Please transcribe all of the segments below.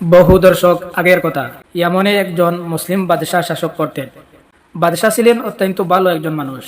বহু দর্শক আগের কথা। ইয়ামনে একজন মুসলিম বাদশাহ শাসক করতেন। বাদশাহ ছিলেন অত্যন্ত ভালো একজন মানুষ।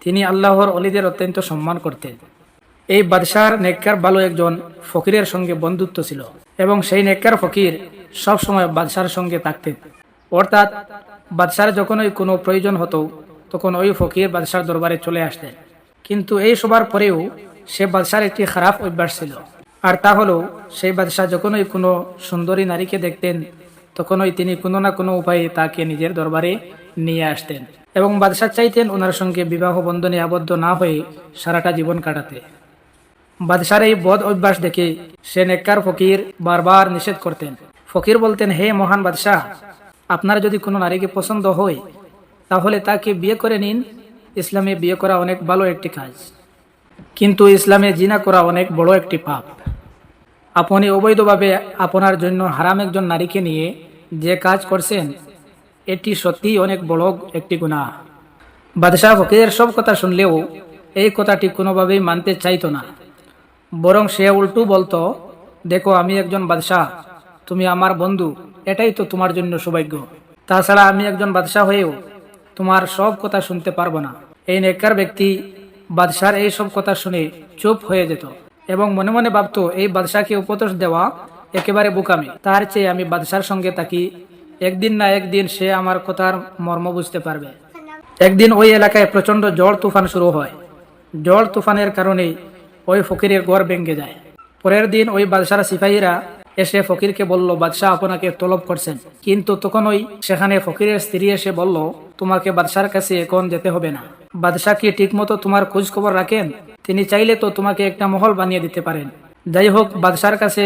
তিনি আল্লাহর অলিদের অত্যন্ত সম্মান করতেন। এই বাদশাহর নেককার ভালো একজন ফকিরের সঙ্গে বন্ধুত্ব ছিল এবং সেই নেককার ফকির সব সময় বাদশার সঙ্গে থাকতেন। অর্থাৎ বাদশার যখনই কোনো প্রয়োজন হতো, তখন ওই ফকির বাদশার দরবারে চলে আসতেন। কিন্তু এই সবার পরেও সে বাদশার একটি খারাপ অভ্যাস ছিল। আর তা হলো, সেই বাদশাহ যখনই কোনো সুন্দরী নারীকে দেখতেন, তখনই তিনি কোনো না কোনো উপায়ে তাকে নিজের দরবারে নিয়ে আসতেন এবং বাদশাহ চাইতেন ওনার সঙ্গে বিবাহ বন্ধনে আবদ্ধ না হয়ে সারাটা জীবন কাটাতে। বাদশার এই বদ অভ্যাস দেখে সে নেককার ফকির বারবার নিষেধ করতেন। ফকির বলতেন, হে মহান বাদশাহ, আপনার যদি কোনো নারীকে পছন্দ হয়, তাহলে তাকে বিয়ে করে নিন। ইসলামে বিয়ে করা অনেক ভালো একটি কাজ। কিন্তু ইসলামে জিনা করা অনেক বড় একটি পাপ। আপনি অবৈধভাবে আপনার জন্য হারাম একজন নারীকে নিয়ে যে কাজ করছেন, এটি সত্যিই অনেক বড় একটি গুণা বাদশাহ ফকিরের সব কথা শুনলেও এই কথাটি কোনোভাবেই মানতে চাইতো না। বরং সে উল্টু বলতো, দেখো, আমি একজন বাদশাহ, তুমি আমার বন্ধু, এটাই তো তোমার জন্য সৌভাগ্য। তাছাড়া আমি একজন বাদশাহ হয়েও তোমার সব কথা শুনতে পারব না। এই নেককার ব্যক্তি বাদশার এই সব কথা শুনে চুপ হয়ে যেত। এবং মনে মনে ভাবতো, এই বাদশাকে উপদেশ দেওয়া একেবারে বোকামি। তার চেয়ে আমি বাদশার সঙ্গে থাকি। একদিন না একদিন সে আমার কথার মর্ম বুঝতে পারবে। একদিন ওই এলাকায় প্রচণ্ড ঝড় তুফান শুরু হয়। ঝড় তুফানের কারণেই ওই ফকিরের গড় ভেঙে যায়। পরের দিন ওই বাদশার সিপাহীরা এসে ফকিরকে বলল, বাদশাহ আপনাকে তলব করছেন। কিন্তু তখন ওই সেখানে ফকিরের স্ত্রী এসে বলল, তোমাকে বাদশার কাছে এখন যেতে হবে না। বাদশাহ কি ঠিকমতো তোমার খোঁজ খবর রাখেন? তিনি চাইলে তো তোমাকে একটা মহল বানিয়ে দিতে পারেন। যাই হোক, বাদশার কাছে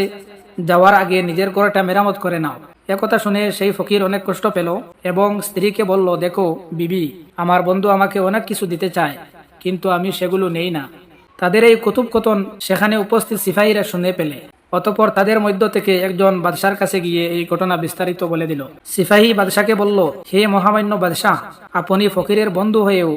যাওয়ার আগে নিজের ঘরটা মেরামত করে নাও। একথা শুনে সেই ফকির অনেক কষ্ট পেল এবং স্ত্রীকে বলল, দেখো, বিবি, আমার বন্ধু আমাকে অনেক কিছু দিতে চায়, কিন্তু আমি সেগুলো নেই না। তাদের এই কুতুবকথন সেখানে উপস্থিত সিপাহীরা শুনে পেলে। অতপর তাদের মধ্য থেকে একজন বাদশার কাছে গিয়ে এই ঘটনা বিস্তারিত বলে দিল। সিপাহী বাদশাকে বলল, হে মহামান্য বাদশাহ, আপনি ফকিরের বন্ধু হয়েও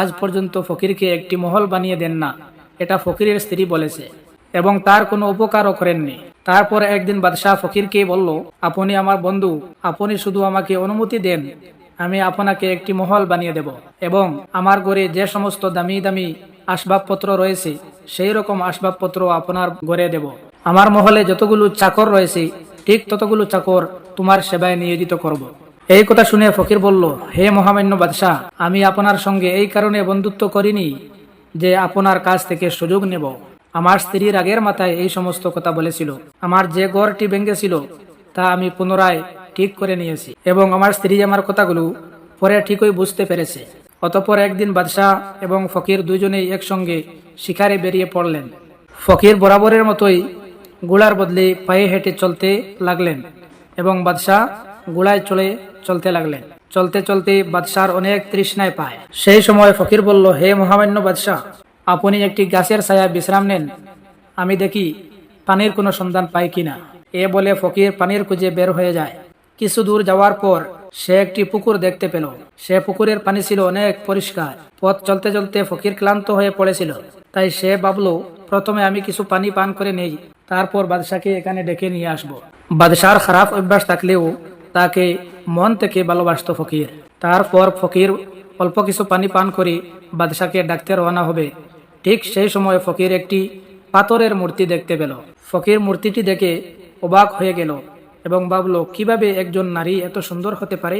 আজ পর্যন্ত ফকিরকে একটি মহল বানিয়ে দেন না। এটা ফকিরের স্ত্রী বলেছে। এবং তার কোনো উপকারও করেননি। তারপর একদিন বাদশাহ ফকিরকে বলল, আপনি আমার বন্ধু। আপনি শুধু আমাকে অনুমতি দেন। আমি আপনাকে একটি মহল বানিয়ে দেব। এবং আমার ঘরে যে সমস্ত দামি দামি আসবাবপত্র রয়েছে সেই রকম আসবাবপত্র আপনার ঘরে দেব। আমার মহলে যতগুলো চাকর রয়েছে, ঠিক ততগুলো চাকর তোমার সেবায় নিয়োজিত করব। এই কথা শুনে ফকির বলল, হে মহামান্য বাদশাহ, আমি আপনার সঙ্গে এই কারণে বন্ধুত্ব করিনি যে আপনার কাছ থেকে সুযোগ নেব। আমার স্ত্রীর আগের মাথায় এই সমস্ত কথা বলেছিল। আমার যে গড়টি ভেঙেছিল, তা আমি পুনরায় ঠিক করে নিয়েছি এবং আমার স্ত্রী আমার কথাগুলো পরে ঠিকই বুঝতে পেরেছে। অতপর একদিন বাদশাহ এবং ফকির দুজনেই একসঙ্গে শিকারে বেরিয়ে পড়লেন। ফকির বরাবরের মতোই গোলার বদলে পায়ে হেঁটে চলতে লাগলেন এবং বাদশাহ গোলায় চলে চলতে লাগলেন। চলতে চলতে বাদশার অনেক তৃষ্ণায় পায়। সেই সময় ফকির বলল, হে মহামান্য বাদশাহ, আপনি একটি গাছের ছায়া বিশ্রাম নেন। আমি দেখি পানির কোনো সন্ধান পাই কিনা। এ বলে ফকির পানির খুঁজে বের হয়ে যায়। কিছু দূর যাওয়ার পর সে একটি পুকুর দেখতে পেল। সে পুকুরের পানি ছিল অনেক পরিষ্কার। পথ চলতে চলতে ফকির ক্লান্ত হয়ে পড়েছিল। তাই সে ভাবলো, প্রথমে আমি কিছু পানি পান করে নেই, তারপর বাদশাকে এখানে ডেকে নিয়ে আসব। বাদশার খারাপ অভ্যাস থাকলেও তাকে মন থেকে ভালোবাসত ফকির। তারপর ফকির অল্প কিছু পানি পান করে বাদশাকে ডাকতে রওনা হবে। ঠিক সেই সময় ফকির একটি পাথরের মূর্তি দেখতে পেল। ফকির মূর্তিটি দেখে অবাক হয়ে গেল এবং ভাবলো, কীভাবে একজন নারী এত সুন্দর হতে পারে?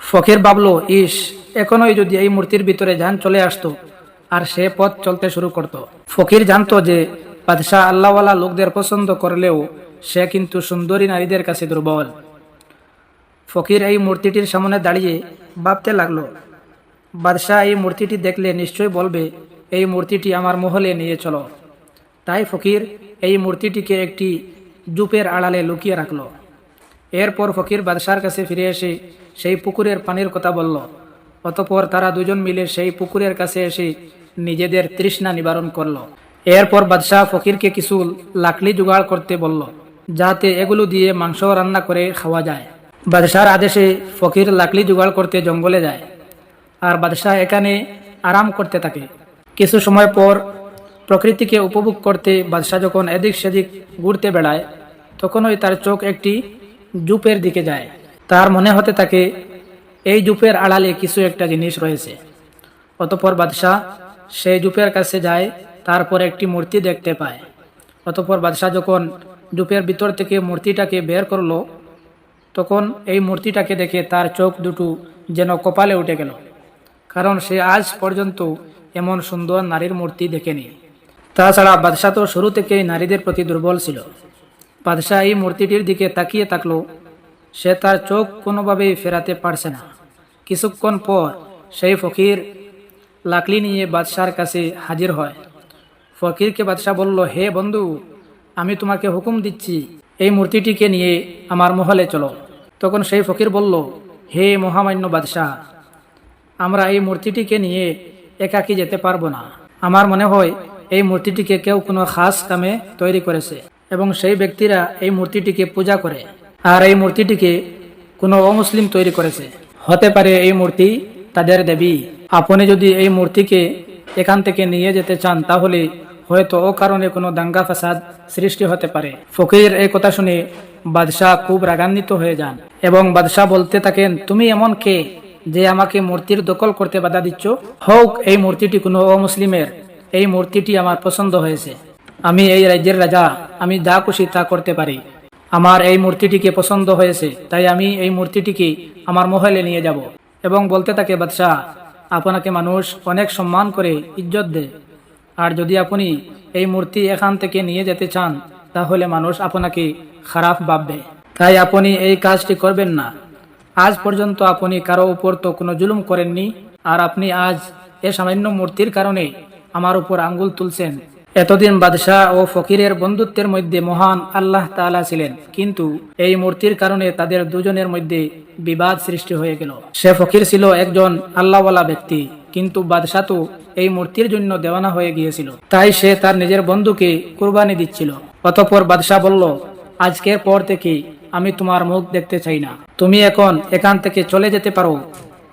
ফকির ভাবলো, ইস, এখনোই যদি এই মূর্তির ভিতরে যান চলে আসতো আর সে পথ চলতে শুরু করত। ফকির জানতো যে বাদশাহ আল্লাহওয়ালা লোকদের পছন্দ করলেও সে কিন্তু সুন্দরী নারীদের কাছে দুর্বল। ফকির এই মূর্তিটির সামনে দাঁড়িয়ে ভাবতে লাগল, বাদশাহ এই মূর্তিটি দেখলে নিশ্চয়ই বলবে, এই মূর্তিটি আমার মহলে নিয়ে চলো। তাই ফকির এই মূর্তিটিকে একটি জুপের আড়ালে লুকিয়ে রাখল। এরপর ফকির বাদশার কাছে ফিরে এসে সেই পুকুরের পানির কথা বলল। অতপর তারা দুজন মিলে সেই পুকুরের কাছে এসে নিজেদের তৃষ্ণা নিবারণ করল। এরপর বাদশাহ ফকিরকে কিছু লাকড়ি জোগাড় করতে বলল, যাতে এগুলো দিয়ে মাংস রান্না করে খাওয়া যায়। বাদশার আদেশে ফকির লাকড়ি জোগাড় করতে জঙ্গলে যায় আর বাদশাহ এখানে আরাম করতে থাকে। কিছু সময় পর প্রকৃতিকে উপভোগ করতে বাদশাহ যখন এদিক সেদিক ঘুরতে বেড়ায়, তখনই তার চোখ একটি জুপের দিকে যায়। তার মনে হতে থাকে, এই জুপের আড়ালে কিছু একটা জিনিস রয়েছে। অতপর বাদশাহ সেই জুপের কাছে যায়, তারপর একটি মূর্তি দেখতে পায়। অতপর বাদশাহ যখন জুপের ভিতর থেকে মূর্তিটাকে বের করল তখন এই মূর্তিটাকে দেখে তার চোখ দুটো যেন কপালে উঠে গেল। কারণ সে আজ পর্যন্ত এমন সুন্দর নারীর মূর্তি দেখেনি। তাছাড়া বাদশাহ তো শুরু থেকেই নারীদের প্রতি দুর্বল ছিল। বাদশাহ এই মূর্তিটির দিকে তাকিয়ে থাকল। সে তার চোখ কোনোভাবেই ফেরাতে পারছে না। কিছুক্ষণ পর সেই ফকির লাকলি নিয়ে বাদশার কাছে হাজির হয়। ফকিরকে বাদশাহ বলল, হে বন্ধু, আমি তোমাকে হুকুম দিচ্ছি এই মূর্তিটিকে নিয়ে আমার মহলে চলো। তখন সেই ফকির বলল, হে মহামান্য বাদশাহ, আমরা এই মূর্তিটিকে নিয়ে একাকি যেতে পারব না। আমার মনে হয় এই মূর্তিটিকে কেউ কোনো খাস কামে তৈরি করেছে এবং সেই ব্যক্তিরা এই মূর্তিটিকে পূজা করে আর এই মূর্তিটিকে কোনো অমুসলিম তৈরি করেছে। হতে পারে এই মূর্তি তাদের দেবী। আপনি যদি এই মূর্তিকে এখান থেকে নিয়ে যেতে চান তাহলে হয়তো ও কারণে কোনো দাঙ্গা ফাসাদ সৃষ্টি হতে পারে। ফকির এই কথা শুনে বাদশাহ খুব রাগান্বিত হয়ে যান এবং বাদশাহ বলতে থাকেন, তুমি এমন কে যে আমাকে মূর্তির দখল করতে বাধা দিচ্ছ? হোক, এই মূর্তিটি কোনো অমুসলিমের। এই মূর্তিটি আমার পছন্দ হয়েছে। আমি এই রাজ্যের রাজা। আমি যা খুশি তা করতে পারি। আমার এই মূর্তিটিকে পছন্দ হয়েছে, তাই আমি এই মূর্তিটিকে আমার মহলে নিয়ে যাব। এবং বলতে থাকে, বাদশাহ, আপনাকে মানুষ অনেক সম্মান করে ইজ্জত দেয়। আর যদি আপনি এই মূর্তি এখান থেকে নিয়ে যেতে চান, তাহলে মানুষ আপনাকে খারাপ ভাববে। তাই আপনি এই কাজটি করবেন না। আজ পর্যন্ত আপনি কারও উপর তো কোনো জুলুম করেননি, আর আপনি আজ এ সামান্য মূর্তির কারণে আমার উপর আঙ্গুল তুলছেন। এতদিন বাদশাহ ও ফকিরের বন্ধুত্বের মধ্যে মহান আল্লাহ তাআলা ছিলেন, কিন্তু এই মূর্তির কারণে তাদের দুজনের মধ্যে বিবাদ সৃষ্টি হয়ে গেল। সে ফকির ছিল একজন আল্লাহওয়ালা ব্যক্তি। কিন্তু বাদশাহ তো এই মূর্তির জন্য দেওয়ানা হয়ে গিয়েছিল। তাই সে তার নিজের বন্ধুকে কুরবানি দিচ্ছিল। অতঃপর বাদশাহ বলল, আজকের পর থেকে আমি তোমার মুখ দেখতে চাই না। তুমি এখন এখান থেকে চলে যেতে পারো।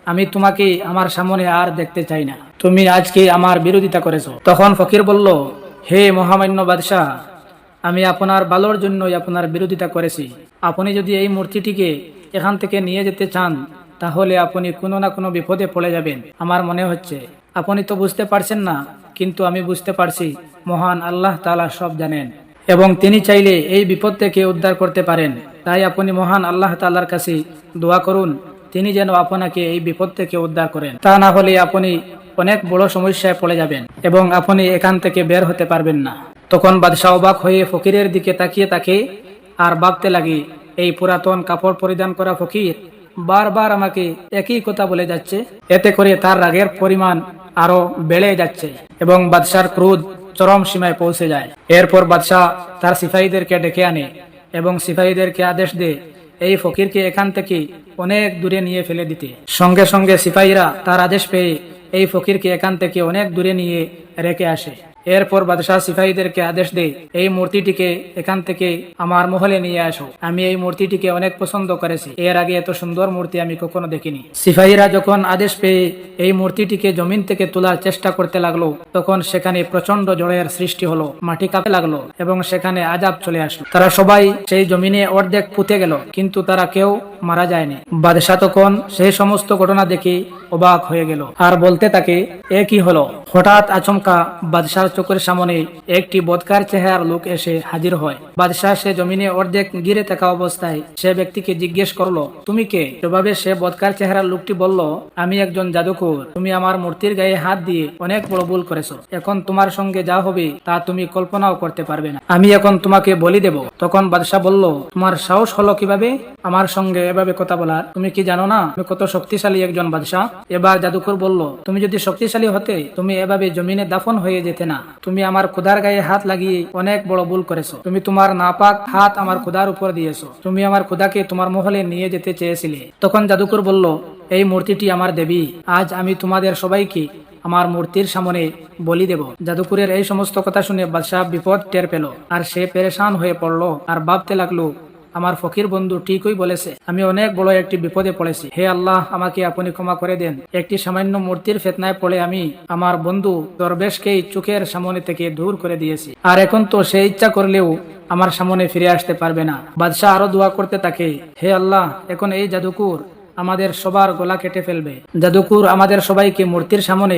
আমি তোমাকে আমার সামনে আর দেখতে চাই না। তুমি আজকে আমার বিরোধিতা করেছ। তখন ফকির বলল, হে মহামান্য বাদশাহ, আমি আপনার ভালোর জন্যই আপনার বিরোধিতা করেছি। আপনি যদি এই মূর্তিটিকে এখান থেকে নিয়ে যেতে চান তাহলে আপনি কোনো না কোনো বিপদে পড়ে যাবেন। আমার মনে হচ্ছে, আপনি তো বুঝতে পারছেন না, কিন্তু আমি বুঝতে পারছি, মহান আল্লাহ তালা সব জানেন। এবং তিনি চাইলে এই বিপদ থেকে উদ্ধার করতে পারেন। তাই আপনি মহান আল্লাহ তাআলার কাছে দোয়া করুন, তিনি যেন আপনাকে এই বিপদ থেকে উদ্ধার করেন। তা না হলে আপনি অনেক বড় সমস্যায় পড়ে যাবেন এবং আপনি এখান থেকে বের হতে পারবেন না। তখন বাদশাহ অবাক হয়ে ফকিরের দিকে তাকিয়ে তাকে আর ভাবতে লাগে, এই পুরাতন কাপড় পরিধান করা ফকির বারবার আমাকে একই কথা বলে যাচ্ছে। এতে করে তার রাগের পরিমাণ আরও বেড়ে যাচ্ছে এবং বাদশার ক্রোধ চরম সীমায় পৌঁছে যায়। এরপর বাদশাহ তার সিপাহীদেরকে ডেকে আনে এবং সিপাহীদেরকে আদেশ দেয়, এই ফকিরকে এখান থেকে অনেক দূরে নিয়ে ফেলে দিতে। সঙ্গে সঙ্গে সিপাহীরা তার আদেশ পেয়ে এই ফকিরকে এখান থেকে অনেক দূরে নিয়ে রেখে আসে। এরপর বাদশাহ সিপাহীদেরকে আদেশ দেয় এই মূর্তিটিকে এখান থেকে আমার মহলে নিয়ে আসো। আমি এই মূর্তিটিকে অনেক পছন্দ করেছি। এর আগে এত সুন্দর মূর্তি আমি কখনো দেখিনি। সিপাহীরা যখন আদেশ পেয়ে এই মূর্তিটিকে জমিন থেকে তোলার চেষ্টা করতে লাগল, তখন সেখানে প্রচণ্ড জড়ের সৃষ্টি হলো, মাটি কাঁপতে লাগল এবং সেখানে আজাব চলে আসলো। তারা সবাই সেই জমিনে অর্ধেক পুঁতে গেল, কিন্তু তারা কেউ মারা যায়নি। বাদশাহ তখন সেই সমস্ত ঘটনা দেখে অবাক হয়ে গেল আর বলতে তাকে এ কি হলো? হঠাৎ আচমকা বাদশার চোখের সামনে একটি বদকার চেহারার লোক এসে হাজির হয়। বাদশাহ সে জমিনে অর্ধেক গিরে থাকা অবস্থায় সে ব্যক্তিকে জিজ্ঞেস করল, তুমি কে? জবাবে সে বদকার চেহারার লোকটি বলল, আমি একজন জাদুকর। তুমি আমার মূর্তির গায়ে হাত দিয়ে অনেক বড় ভুল করেছ। এখন তোমার সঙ্গে যা হবে তা তুমি কল্পনাও করতে পারবে না। আমি এখন তোমাকে বলি দেব। তখন বাদশাহ বলল, তোমার সাহস হলো কীভাবে? আমার সঙ্গে এভাবে কথা বলার। তুমি কি জানো না? তুমি কত শক্তিশালী একজন বাদশাহ। এবার জাদুকর বলল, তুমি যদি শক্তিশালী হতে, তুমি এভাবে জমিনে দাফন হয়ে যেতে না। তুমি আমার খুদার গায়ে হাত লাগিয়ে অনেক বড় ভুল করেছ। তুমি তোমার নাপাক হাত আমার খুদার উপর দিয়েছ। তুমি আমার খুদাকে তোমার মহলে নিয়ে যেতে চেয়েছিলে। তখন জাদুকর বলল, এই মূর্তিটি আমার দেবী। আজ আমি তোমাদের সবাইকে আমার মূর্তির সামনে বলি দেব। জাদুকুরের এই সমস্ত কথা শুনে বাদশাহ বিপদ টের পেল, আর সে পেরেশান হয়ে পড়ল, আর ভাবতে লাগল আমার ফকির বন্ধু ঠিকই বলেছে, আমি অনেক বড় একটি বিপদে পড়েছি। হে আল্লাহ, আমাকে আপনি ক্ষমা করে দেন। একটি সামান্য মূর্তির ফেতনায় পড়ে আমি আমার বন্ধু দরবেশকেই চোখের সামনে থেকে দূর করে দিয়েছি। আর এখন তো সে ইচ্ছা করলেও আমার সামনে ফিরে আসতে পারবে না। বাদশাহ আরও দোয়া করতে থাকে, হে আল্লাহ, এখন এই জাদুকুর আমাদের সবার গলা কেটে ফেলবে। জাদুকুর আমাদের সবাইকে মূর্তির সামনে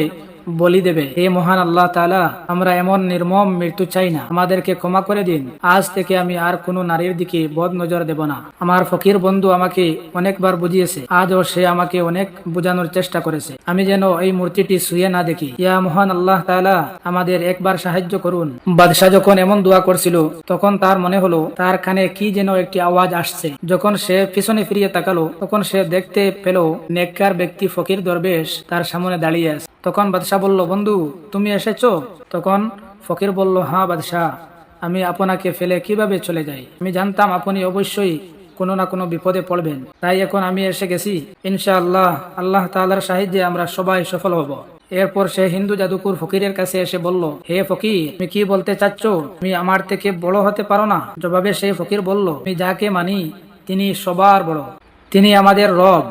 বলি দেবে, হে মহান আল্লাহ তাআলা, আমরা এমন নির্মম মৃত্যু চাই না। আমাদেরকে ক্ষমা করে দিন। আজ থেকে আমি আর কোনো নারীর দিকে বদ নজর দেব না। আমার ফকির বন্ধু আমাকে অনেকবার বুঝিয়েছে। আজও সে আমাকে অনেক বোঝানোর চেষ্টা করেছে। আমি যেন এই মূর্তিটি শুয়ে না দেখি। ইয়া মহান আল্লাহ তাআলা, আমাদের একবার সাহায্য করুন। বাদশাহ যখন এমন দোয়া করছিল, তখন তার মনে হলো, তার কানে কি যেন একটি আওয়াজ আসছে। যখন সে পিছনে ফিরিয়ে তাকালো, তখন সে দেখতে পেল, নেককার ব্যক্তি ফকির দরবেশ তার সামনে দাঁড়িয়ে আছে। তখন বাদশাহ বলল, বন্ধু, তুমি এসেছ? তখন ফকির বলল হ্যাঁ বাদশাহ, আমি আপনাকে ফেলে কীভাবে চলে যাই? আমি জানতাম আপনি অবশ্যই কোনো না কোনো বিপদে পড়বেন। তাই এখন আমি এসে গেছি। ইনশাআল্লাহ, আল্লাহ তাআলার সাহায্যে আমরা সবাই সফল হব। এরপর সে হিন্দু জাদুকুর ফকিরের কাছে এসে বলল, হে ফকির, তুমি কি বলতে চাচ্ছ? তুমি আমার থেকে বড় হতে পারো না? জবাবে সেই ফকির বলল, আমি যাকে মানি, তিনি সবার বড়। তিনি আমাদের রব।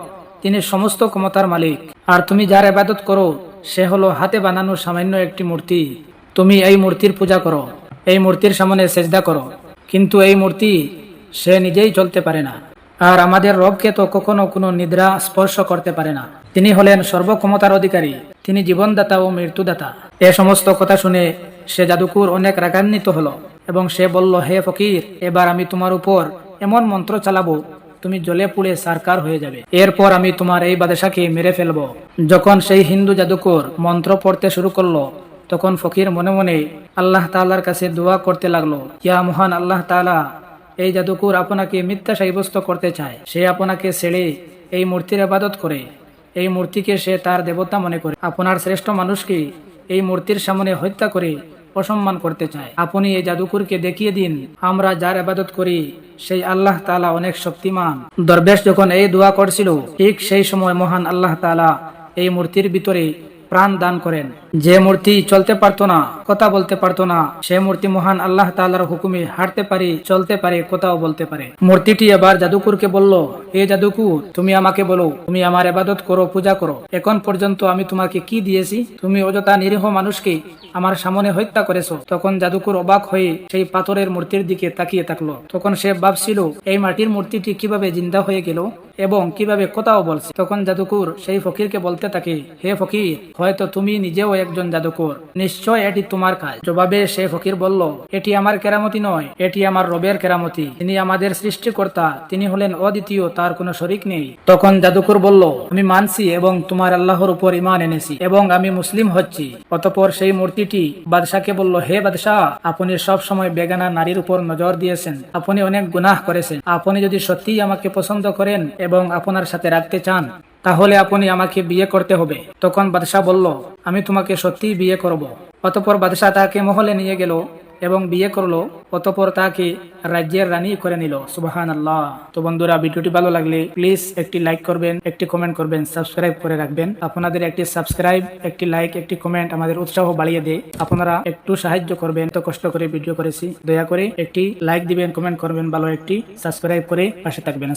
তিনি সমস্ত ক্ষমতার মালিক। আর তুমি যার ইবাদত করো সে হলো হাতে বানানো সামান্য একটি মূর্তি। তুমি এই মূর্তির পূজা করো, এই মূর্তির সামনে সেজদা করো। কিন্তু এই মূর্তি সে নিজেই চলতে পারে না। আর আমাদের রবকে তো কখনো কোনো নিদ্রা স্পর্শ করতে পারে না। তিনি হলেন সর্বক্ষমতার অধিকারী। তিনি জীবনদাতা ও মৃত্যুদাতা। এ সমস্ত কথা শুনে সে জাদুকুর অনেক রাগান্বিত হলো এবং সে বলল, হে ফকির, এবার আমি তোমার উপর এমন মন্ত্র চালাবো তুমি জলে পুড়ে সারকার হয়ে যাবে। এরপর আমি তোমার এই বাদশাকে মেরে ফেলব। যখন সেই হিন্দু জাদুকর মন্ত্র পড়তে শুরু করল, তখন ফকির মনে মনে আল্লাহ তাআলার কাছে দোয়া করতে লাগল, ইয়া মহান আল্লাহ তাআলা, এই জাদুকুর আপনাকে মিথ্যা সাব্যস্ত করতে চায়। সে আপনাকে ছেড়ে এই মূর্তির আবাদত করে। এই মূর্তিকে সে তার দেবতা মনে করে। আপনার শ্রেষ্ঠ মানুষকে এই মূর্তির সামনে হত্যা করে অসম্মান করতে চায়। আপনি এই জাদুকরকে দেখিয়ে দিন, আমরা যার আবাদত করি, সেই আল্লাহ তালা অনেক শক্তিমান। দরবেশ যখন এই দোয়া করছিল, ঠিক সেই সময় মহান আল্লাহ তালা এই মূর্তির ভিতরে প্রাণ দান করেন। যে মূর্তি চলতে পারতো না, কথা বলতে পারতো না, সে মূর্তি মহান আল্লাহ তাআলার হুকুমে হাঁটতে পারে, চলতে পারে, কথাও বলতে পারে। মূর্তিটি এবার জাদুকুরকে বলল, এ জাদুকুর তুমি আমাকে বলো, তুমি আমার এবাদত করো, পূজা করো। এখন পর্যন্ত আমি তোমাকে কি দিয়েছি? তুমি অযথা নিরীহ মানুষকে আমার সামনে হত্যা করেছ। তখন জাদুকুর অবাক হয়ে সেই পাথরের মূর্তির দিকে তাকিয়ে থাকল। তখন সে ভাবছিল, এই মাটির মূর্তিটি কীভাবে জিন্দা হয়ে গেল এবং কীভাবে কথাও বলছে? তখন জাদুকুর সেই ফকিরকে বলতে থাকে, হে ফকির, হয়তো তুমি নিজেও একজন জাদুকর নিশ্চয় এটি তোমার কাজ। জবাবে সে ফকির বলল, এটি আমার কেরামতি নয়, এটি আমার রবের কেরামতি। তিনি আমাদের সৃষ্টিকর্তা, তিনি হলেন অদ্বিতীয়, তার কোনো শরিক নেই। তখন জাদুকর বলল, আমি মানছি এবং তোমার আল্লাহর উপর ইমান এনেছি এবং আমি মুসলিম হচ্ছি। অতপর সেই মূর্তিটি বাদশাকে বলল, হে বাদশাহ, আপনি সব সময় বেগানা নারীর উপর নজর দিয়েছেন। আপনি অনেক গুনাহ করেছেন। আপনি যদি সত্যিই আমাকে পছন্দ করেন এবং আপনার সাথে রাখতে চান তাহলে আপনি আমাকে বিয়ে করতে হবে। তখন বাদশাহ বলল, আমি তোমাকে সত্যিই বিয়ে করব। অতপর বাদশাহ তাকে মহলে নিয়ে গেল এবং বিয়ে করল। অতপর তাকে রাজ্যের রানী করে নিল। সুবাহান আল্লাহ তো বন্ধুরা, ভিডিওটি ভালো লাগলে প্লিজ একটি লাইক করবেন, একটি কমেন্ট করবেন সাবস্ক্রাইব করে রাখবেন। আপনাদের একটি সাবস্ক্রাইব একটি লাইক একটি কমেন্ট আমাদের উৎসাহ বাড়িয়ে দেয় আপনারা একটু সাহায্য করবেন। তো কষ্ট করে ভিডিও করেছি। দয়া করে একটি লাইক দিবেন কমেন্ট করবেন, ভালো একটি সাবস্ক্রাইব করে পাশে থাকবেন।